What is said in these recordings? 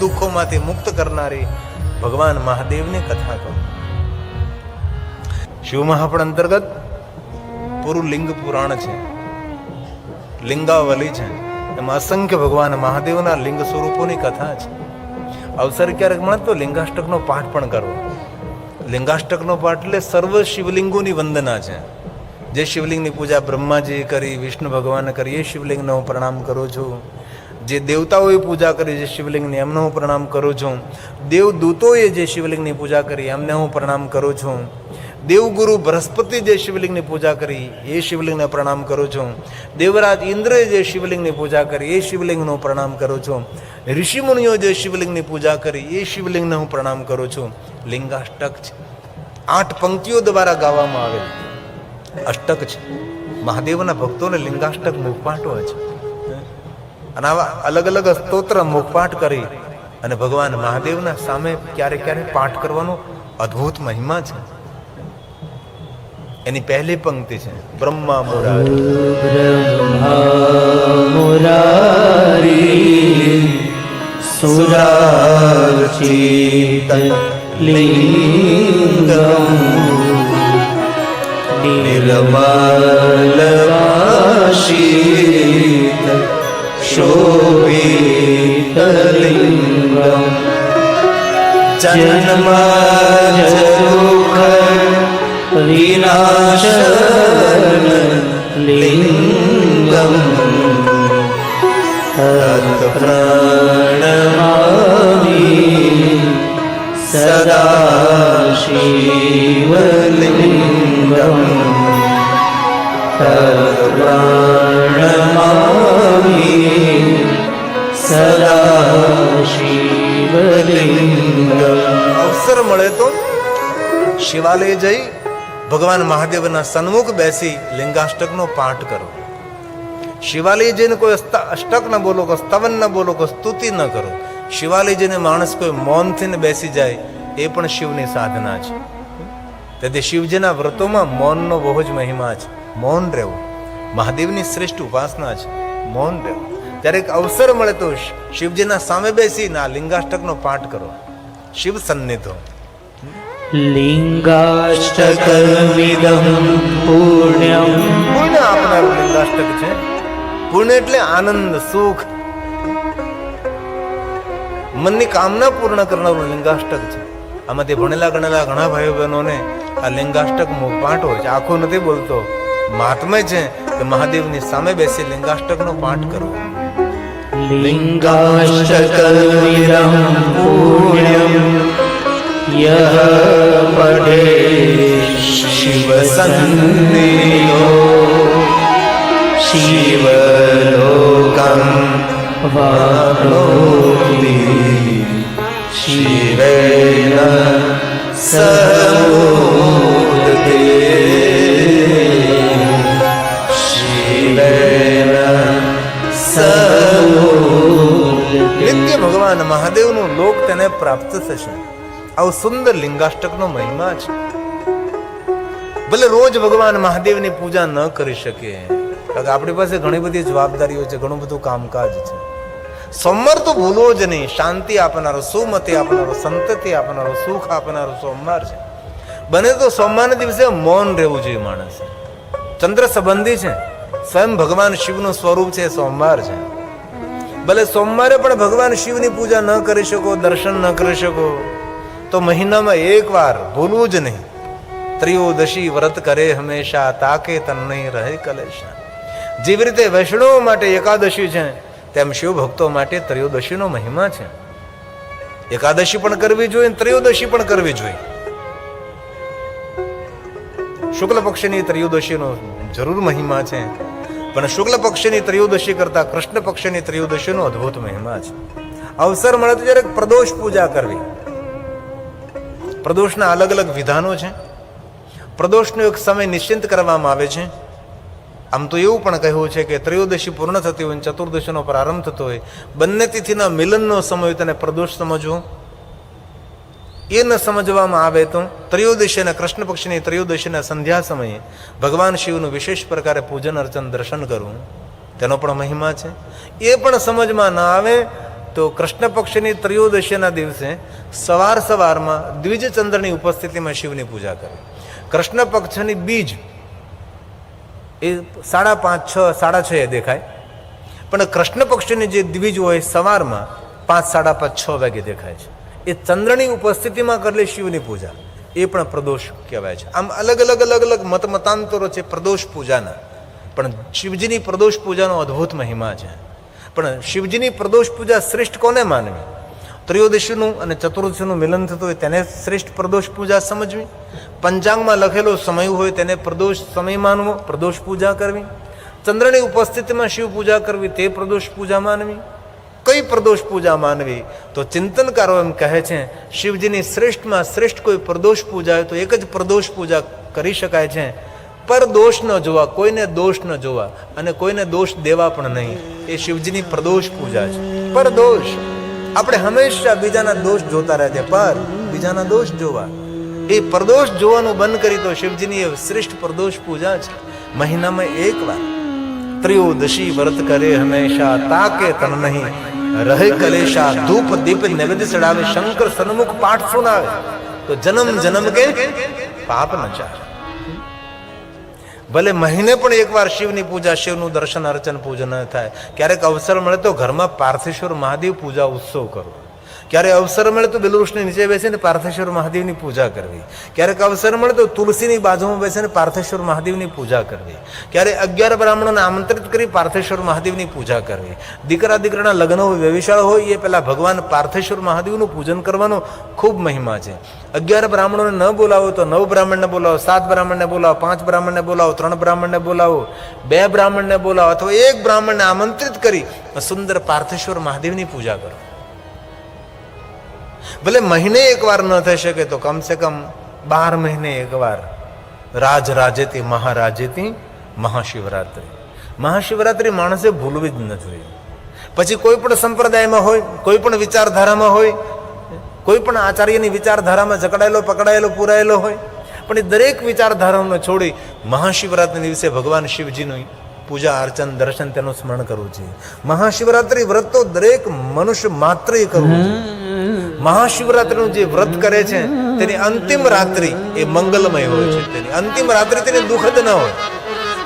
દુઃખોમાંથી મુક્ત કરનારી ભગવાન મહાદેવની કથા કહું. શિવ મહાપણ અંતર્ગત પૂરું લિંગ પુરાણ છે. લિંગાવલી છે. એમાં અસંખ્ય ભગવાન મહાદેવના લિંગ સ્વરૂપોની કથા છે. અવસર ક્યારેક મળે તો લિંગાષ્ટકનો પાઠ પણ કરવો. લિંગાષ્ટકનો પાઠ એટલે સર્વ શિવલિંગોની વંદના છે. જે શિવલિંગની પૂજા બ્રહ્માજીએ કરી, વિષ્ણુ ભગવાને કરી, એ શિવલિંગને પ્રણામ કરું છું. જે દેવતાઓએ પૂજા કરી, જે શિવલિંગની, એમને હું પ્રણામ કરું છું. દેવદૂતોએ જે શિવલિંગની પૂજા કરી, એમને હું પ્રણામ કરું છું. દેવગુરુ બૃહસ્પતિ જે શિવલિંગની પૂજા કરી, એ શિવલિંગને પ્રણામ કરું છું. દેવરાજ ઇન્દ્રએ જે શિવલિંગની પૂજા કરી, એ શિવલિંગનો પ્રણામ કરું છું. ઋષિમુનિઓ જે શિવલિંગની પૂજા કરી, એ શિવલિંગને હું પ્રણામ કરું છું. લિંગાષ્ટક છે. આઠ પંક્તિઓ દ્વારા ગાવામાં આવેલ. અષ્ટક છે. મહાદેવના ભક્તોને લિંગાષ્ટક મુખપાટો છે. અને આવા અલગ અલગ સ્તોત્ર મુખપાઠ કરી અને ભગવાન મહાદેવના સામે ક્યારેક ક્યારેક પાઠ કરવાનો અદ્ભુત મહિમા છે. એની પહેલી પંક્તિ છે, બ્રહ્મા મુરારી સુરાચિત લિંગમ નિર્મલવાશી लिङ्गम् निर्मलवाशीत शोभितलिङ्गम् जन्मजरुख विनाशन लिङ्गम् तत्प्रणमामि सदा शिवलिङ्गम् तत्प्रणमामि सदा शिवलिङ्गम् અવસર મળે તો શિવાલય જઈ ભગવાન મહાદેવના સન્મુખ બેસી લિંગાષ્ટકનો પાઠ કરો. શિવાલય જઈને કોઈ અષ્ટક ન બોલો, કોઈ સ્તવન ન બોલો, કોઈ સ્તુતિ ન કરો. શિવાલય જઈને માણસ કોઈ મૌનથી બેસી જાય, એ પણ શિવની સાધના છે. તેથી શિવજીના વ્રતોમાં મૌનનો બહુ જ મહિમા છે. મૌન રહેવું. મહાદેવની શ્રેષ્ઠ ઉપાસના છે મૌન રહેવું. ત્યારે એક અવસર મળે તો શિવજીના સામે બેસીને આ લિંગાષ્ટકનો પાઠ કરો. શિવ સન્નિધો. લિંગાષ્ટક પુણ્ય આપનારું લિંગાષ્ટક છે. પુણ્ય એટલે આનંદ સુખ. મનની કામના પૂર્ણ કરનારું લિંગાષ્ટક છે. આમાંથી ભણેલા ગણેલા ઘણા ભાઈ બહેનોને આ લિંગાષ્ટક પાઠ હોય છે. આખો નથી બોલતો. મહાત્મય છે કે મહાદેવની સામે બેસી લિંગાષ્ટકનો પાઠ કરવો લિંગાષ્ટકમિદં પૂર્ણમ યહ પઢે શિવ સંનિયો શિવલોકં વાપ્નોતિ શિવેન નિત્ય ભગવાન મહાદેવનું લોક તેને પ્રાપ્ત થશે. આવું સુંદર લિંગાષ્ટકનો મહિમા છે. ભલે રોજ ભગવાન મહાદેવની પૂજા ન કરી શકીએ કારણ આપણી પાસે ઘણી બધી જવાબદારીઓ છે, ઘણું બધું કામકાજ છે. સોમવાર તો ભૂલવો જ નહીં. શાંતિ આપનારો, સુમતિ આપનારો, સંતતિ આપનારો, સુખ આપનારો સોમવાર છે. બને તો સોમવારના દિવસે મૌન રહેવું જોઈએ માણસ. ચંદ્ર સંબંધી છે. સ્વયં ભગવાન શિવનું સ્વરૂપ છે સોમવાર છે. ભલે સોમવારે પણ ભગવાન શિવની પૂજા ન કરી શકો, દર્શન ન કરી શકો, તો મહિનામાં એક વાર ભૂલવું જ નહીં. ત્રિયોદશી વ્રત કરે હંમેશા, તાકે તન નહીં રહે કલેશા. જેવી રીતે વૈષ્ણવો માટે એકાદશી છે, તેમ શિવ ભક્તો માટે ત્રયોદશીનો મહિમા છે. એકાદશી પણ કરવી જોઈએ, ત્રયોદશી પણ કરવી જોઈએ. શુક્લ પક્ષની ત્રયોદશીનો જરૂર મહિમા છે. પણ શુક્લ પક્ષની ત્રયોદશી કરતા કૃષ્ણ પક્ષની ત્રયોદશીનો અદ્ભુત મહિમા છે. અવસર મળે તો જ્યારે પ્રદોષ પૂજા કરવી. પ્રદોષના અલગ અલગ વિધાનો છે. પ્રદોષનો એક સમય નિશ્ચિત કરવામાં આવે છે. આમ તો એવું પણ કહ્યું છે કે ત્રયોદશી પૂર્ણ થતી હોય ચતુર્દશીનો પ્રારંભ થતો હોય, બંને તિથિના મિલનનો સમય તેને પ્રદોષ સમજવો. એ ન સમજવામાં આવે તો ત્રયોદશીના કૃષ્ણ પક્ષની ત્રયોદશીના સંધ્યા સમયે ભગવાન શિવનું વિશેષ પ્રકારે પૂજન અર્ચન દર્શન કરવું, તેનો પણ મહિમા છે. એ પણ સમજમાં ન આવે તો કૃષ્ણ પક્ષની ત્રયોદશીના દિવસે સવાર સવારમાં દ્વિજચંદ્રની ઉપસ્થિતિમાં શિવની પૂજા કરવી કૃષ્ણ પક્ષની બીજ એ સાડા પાંચ, છ, સાડા છ એ દેખાય. પણ કૃષ્ણ પક્ષની જે દ્વિજ હોય સવારમાં પાંચ, સાડા પાંચ, છ વાગે દેખાય છે. એ ચંદ્રની ઉપસ્થિતિમાં કરેલી શિવની પૂજા. એ પણ પ્રદોષ કહેવાય છે. આમ અલગ અલગ અલગ અલગ મત મતાંતરો છે પ્રદોષ પૂજાના. પણ શિવજીની પ્રદોષ પૂજાનો અદ્ભુત મહિમા છે. પણ શિવજીની પ્રદોષ પૂજા શ્રેષ્ઠ કોને માનવી? ત્રયોદશીનું અને ચતુર્દશીનું મિલન થતું હોય તેને શ્રેષ્ઠ પ્રદોષ પૂજા સમજવી. પંચાંગમાં લખેલો સમય હોય તેને પ્રદોષ સમય માનવો, પ્રદોષ પૂજા કરવી. ચંદ્રની ઉપસ્થિતિમાં શિવ પૂજા કરવી તે પ્રદોષ પૂજા માનવી. કઈ પ્રદોષ પૂજા માનવી તો ચિંતનકારો એમ કહે છે, શિવજીની શ્રેષ્ઠમાં શ્રેષ્ઠ કોઈ પ્રદોષ પૂજા હોય તો એક જ પ્રદોષ પૂજા કરી શકાય છે. પર દોષ ન જોવા, કોઈને દોષ ન જોવા અને કોઈને દોષ દેવા પણ નહીં. એ શિવજીની પ્રદોષ પૂજા છે. પર દોષ. આપણે હંમેશા બીજાના દોષ જોતા રહે છે, પર બીજાના દોષ જોવા. એ પ્રદોષ જોવાનું બંધ કરી તો શિવજીની એ શ્રેષ્ઠ પ્રદોષ પૂજા છે. મહિનામાં એક વાર. ત્રયોદશી વ્રત કરે હંમેશા, તાકે તન નહીં. રહે કલેશા, ધૂપ દીપ નૈવેદ્ય ચડાવે, શંકર સન્મુખ પાઠ સુનાવે. તો જન્મ જન્મ કે પાપ ન ચાલે. ભલે મહિને પણ એકવાર શિવની પૂજા, શિવનું દર્શન, અર્ચન, પૂજન થાય. ક્યારેક અવસર મળે તો ઘરમાં પાર્થેશ્વર મહાદેવ પૂજા ઉત્સવ કરવો ક્યારે અવસર મળે તો બેલુવૃક્ષની નીચે બેસીને પાર્થેશ્વર મહાદેવની પૂજા કરવી. ક્યારેક અવસર મળે તો તુલસીની બાજુમાં બેસીને પાર્થેશ્વર મહાદેવની પૂજા કરવી. ક્યારે અગિયાર બ્રાહ્મણોને આમંત્રિત કરી પાર્થેશ્વર મહાદેવની પૂજા કરવી. દીકરા દીકરાના લગ્ન હોય વ્યવિશાળ હોય એ પહેલાં ભગવાન પાર્થેશ્વર મહાદેવનું પૂજન કરવાનો ખૂબ મહિમા છે. અગિયાર બ્રાહ્મણોને ન બોલાવો તો નવ બ્રાહ્મણને બોલાવો, સાત બ્રાહ્મણને બોલાવો, પાંચ બ્રાહ્મણને બોલાવો, ત્રણ બ્રાહ્મણને બોલાવો, બે બ્રાહ્મણને બોલાવો અથવા એક બ્રાહ્મણને આમંત્રિત કરી સુંદર પાર્થેશ્વર મહાદેવની પૂજા કરો. ભલે મહિને એકવાર ન થઈ શકે તો કમસે કમ બાર મહિને એકવાર રાજ રાજેતી મહારાજેતી મહાશિવરાત્રિ. મહાશિવરાત્રિ માણસે ભૂલવી જ ન જોઈએ. પછી કોઈ પણ સંપ્રદાયમાં હોય કોઈ પણ વિચારધારામાં હોય કોઈ પણ આચાર્યની વિચારધારામાં જકડાયેલો પકડાયેલો પૂરાયેલો હોય પણ એ દરેક વિચારધારાઓને છોડી મહાશિવરાત્રિના દિવસે ભગવાન શિવજીની પૂજા અર્ચન દર્શન તેનું સ્મરણ કરવું જોઈએ. મહાશિવરાત્રિ વ્રત તો દરેક મનુષ્ય માત્ર કરવું જોઈએ. મહાશિવરાત્રિનું જે વ્રત કરે છે, તેની અંતિમ રાત્રિ એ મંગલમય હોય છે. તેની અંતિમ રાત્રિ તેને દુઃખદ ન હોય.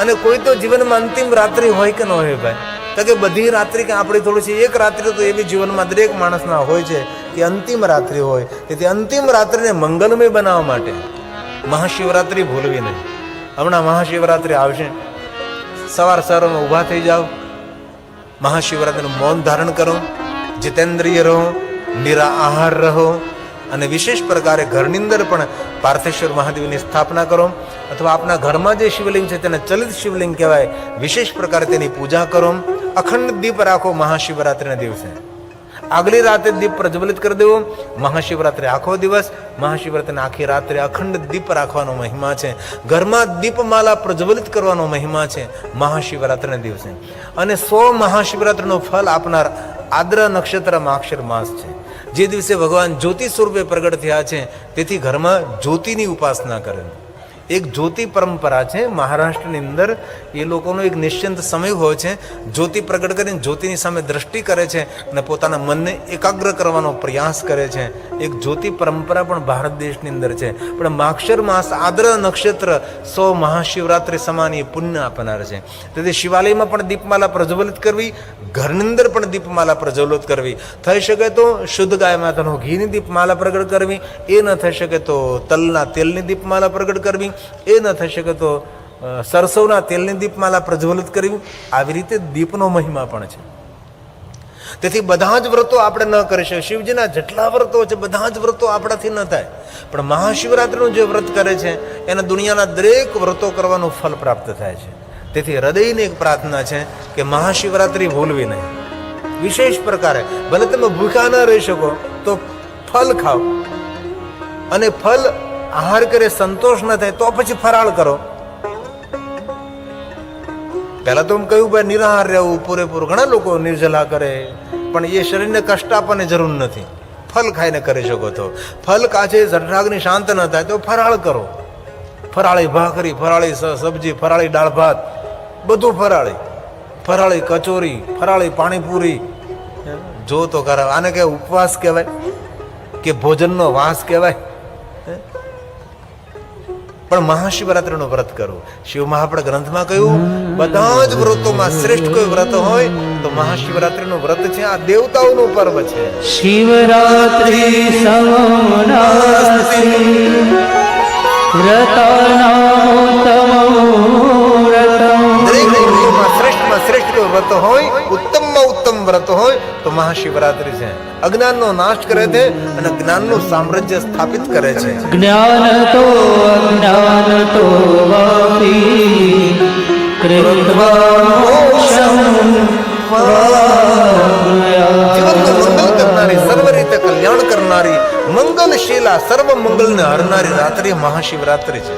અને કોઈ તો જીવનમાં અંતિમ રાત્રિ હોય કે ન હોય ભાઈ? તો કે બધી રાત્રિ કે આપણી થોડી છે એક રાત્રિ તો એવી જીવનમાં દરેક માણસના હોય છે કે અંતિમ રાત્રિ હોય. તેથી અંતિમ રાત્રિને મંગલમય બનાવવા માટે મહાશિવરાત્રિ ભૂલવી નહીં. હમણાં મહાશિવરાત્રિ આવશે. સવાર સવારમાં ઊભા થઈ જાઓ. મહાશિવરાત્રિનું મૌન ધારણ કરો. જીતેન્દ્રિય રહો. નિરા આહાર રહો અને વિશેષ પ્રકારે ઘરની અંદર પણ પાર્થેશ્વર મહાદેવની સ્થાપના કરો. અથવા આપના ઘરમાં જે શિવલિંગ છે તેને ચલિત શિવલિંગ કહેવાય. વિશેષ પ્રકારે તેની પૂજા કરો. અખંડ દીપ રાખો, મહાશિવરાત્રિના દિવસે. આગલી રાતે દીપ પ્રજ્વલિત કરી દેવો. મહાશિવરાત્રિ આખો દિવસ. મહાશિવરાત્રિને આખી રાત્રે અખંડ દીપ રાખવાનો મહિમા છે. ઘરમાં દીપમાલા પ્રજ્વલિત કરવાનો મહિમા છે મહાશિવરાત્રિના દિવસે. અને સો મહાશિવરાત્રિનો ફલ આપનાર આદ્ર નક્ષત્ર માક્ષર માસ છે. જે દિવસે ભગવાન જ્યોતિ સ્વરૂપે પ્રગટ થયા છે તેથી ઘરમાં જ્યોતિની ઉપાસના કરે એક જ્યોતિ પરંપરા છે. મહારાષ્ટ્રની અંદર એ લોકોનો એક નિશ્ચિંત સમય હોય છે. જ્યોતિ પ્રગટ કરીને જ્યોતિની સામે દ્રષ્ટિ કરે છે અને પોતાના મનને એકાગ્ર કરવાનો પ્રયાસ કરે છે. એક જ્યોતિ પરંપરા પણ ભારત દેશની અંદર છે. પણ માક્ષર માસ આદ્ર નક્ષત્ર સો મહાશિવરાત્રિ સમાન એ પુણ્ય આપનાર છે. તેથી શિવાલયમાં પણ દીપમાલા પ્રજ્વલિત કરવી, ઘરની અંદર પણ દીપમાલા પ્રજ્વલિત કરવી. થઈ શકે તો શુદ્ધ ગાય માતાનો ઘીની દીપમાલા પ્રગટ કરવી. એ ન થઈ શકે તો તલના તેલની દીપમાલા પ્રગટ કરવી. એ ન થઈ શકે તો સરસવના તેલની દીપમાલા પ્રજ્વલિત કરવી આવી રીતે દીપનો મહિમા પણ છે. તેથી બધા જ વ્રતો આપણે ન કરી શકીએ. શિવજીના જેટલા વ્રતો છે, બધા જ વ્રતો આપણાથી ન થાય. પણ મહાશિવરાત્રિનું જે વ્રત કરે છે, એને દુનિયાના દરેક વ્રતો કરવાનું ફલ પ્રાપ્ત થાય છે. તેથી હૃદયની એક પ્રાર્થના છે કે મહાશિવરાત્રિ ભૂલવી નહીં. વિશેષ પ્રકારે, ભલે તમે ભૂખા ન રહી શકો, તો ફલ ખાઓ. અને ફલ આહાર કરે, સંતોષ ન થાય, તો પછી ફરાળ કરો. પહેલા તો હું કહ્યું, ભાઈ, નિરાહાર રહેવું પૂરેપૂરું. ઘણા લોકો નિર્જલા કરે, પણ એ શરીરને કષ્ટ આપવાની જરૂર નથી. ફલ ખાઈને કરી શકો તો. ફલ કાચે જઠરાગ્નિ શાંત ન થાય, તો ફરાળ કરો. ફરાળી ભાખરી, ફરાળી સબ્જી, ફરાળી દાળ ભાત, બધું ફરાળી. ફરાળી કચોરી, ફરાળી પાણીપુરી. જો તો કરાવ આને કે ઉપવાસ કહેવાય કે ભોજનનો વાસ કહેવાય? પણ મહાશિવરાત્રિનું વ્રત કરવું શિવ મહાપડ ગ્રંથમાં કહ્યું બધા જ વ્રતોમાં શ્રેષ્ઠ કોઈ વ્રત હોય તો મહાશિવરાત્રિનું વ્રત છે. આ દેવતાઓનું પર્વ છે. શિવરાત્રિ વ્રત હોય ઉત્તમમાં ઉત્તમ વ્રત હોય તો મહાશિવરાત્રિ છે. અજ્ઞાનનો નાશ કરે છે અને જ્ઞાનનું સામ્રાજ્ય સ્થાપિત કરે છે. જ્ઞાન તો અજ્ઞાન તો સર્વ રીતે કલ્યાણ કરનારી મંગલશીલા સર્વ મંગલને હરનારી રાત્રિ મહાશિવરાત્રિ છે.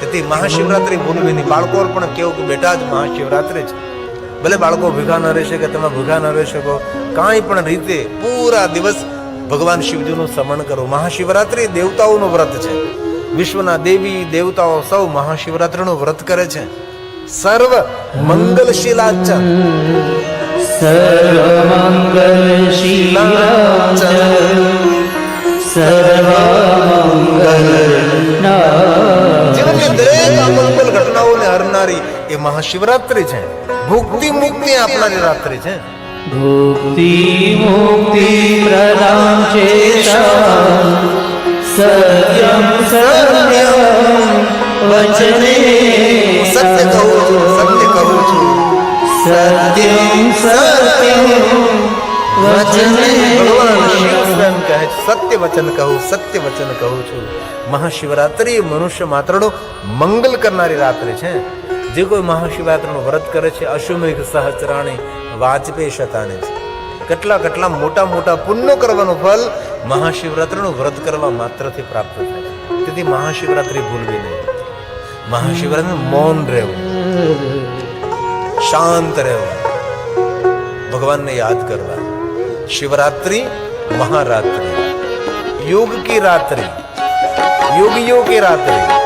તેથી મહાશિવરાત્રિ ની બાળકો પણ કેવું કે બેટા જ મહાશિવરાત્રિ છે. ભલે બાળકો ભૂખા ન રહી શકે તમે ભૂખા ન રહી શકો કાંઈ પણ રીતે પૂરા દિવસ ભગવાન શિવજીનું સ્મરણ કરો. મહાશિવરાત્રિ દેવતાઓનું વ્રત છે. વિશ્વના દેવી દેવતાઓ સૌ મહાશિવરાત્રિનું વ્રત કરે છે. સર્વ મંગલશીલા સર્વ છે. સર્વ મંગલ જીવનની દરેક અમંગલ ઘટનાઓને હરનારી એ મહાશિવરાત્રિ છે. ભુક્તિ મુક્તિ આપનારી રાત્રિ છે. ભુક્તિ મુક્તિ પ્રદાન છે સત્યમ સત્યમ વચને સત્ય કહું છું સત્ય કહું છું. સત્યમ સત્યમ વચને ભગવાન કહે સત્ય વચન કહું સત્ય વચન કહું છું. મહાશિવરાત્રિ મનુષ્ય માત્રનો મંગલ કરનારી રાત્રિ છે. જે કોઈ મહાશિવરાત્રનું વ્રત કરે છે, અશ્વમેઘ સહસ્ત્રાણી વાજપે શતાને છે. કેટલા કેટલા મોટા મોટા પુણ્યો કરવાનું ફલ મહાશિવરાત્રનું વ્રત કરવા માત્રથી પ્રાપ્ત થાય તેથી મહાશિવરાત્રિ ભૂલવી નહીં. મહાશિવરાત્રિ મૌન રહેવું. શાંત રહેવું. ભગવાનને યાદ કરવા. શિવરાત્રિ મહારાત્રિ. યોગ કી રાત્રિ. યોગ કી રાત્રિ.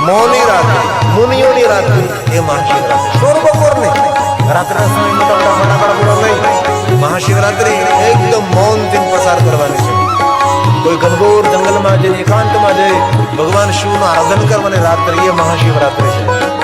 મૌની રાત્રિ, મુનિઓની રાત્રિ એ મહાશિવરાત્રિ. સોળ બપોરને રાત્રિના સમય મોટા મોટા ફટાકડા નહીં. મહાશિવરાત્રિ એકદમ મૌન મૌનથી પસાર કરવાની છે. કોઈ ઘનઘોર જંગલમાં જઈને એકાંતમાં જઈ ભગવાન શિવનું આરાધન કરવાની રાત્રિ એ મહાશિવરાત્રિ છે.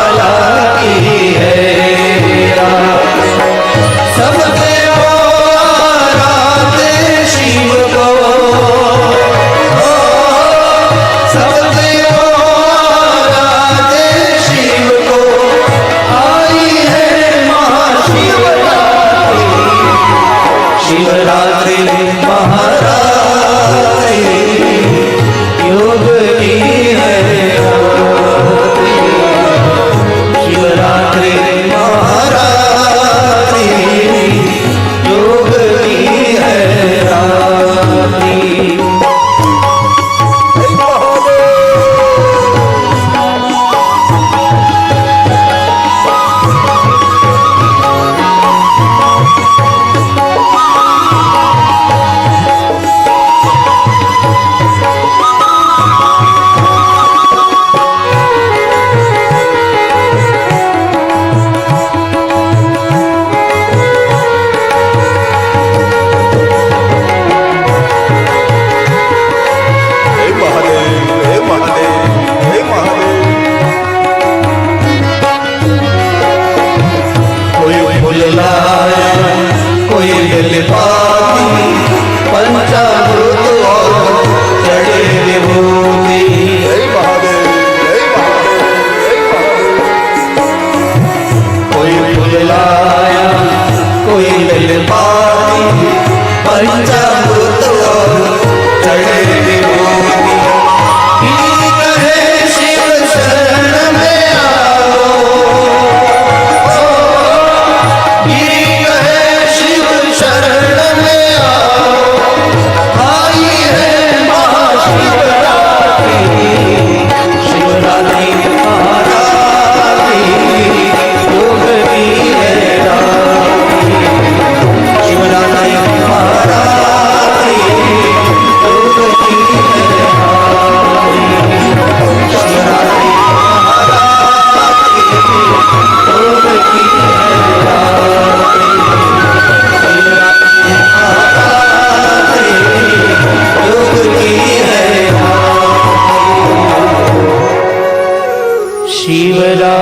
Jaya शिवरात्रि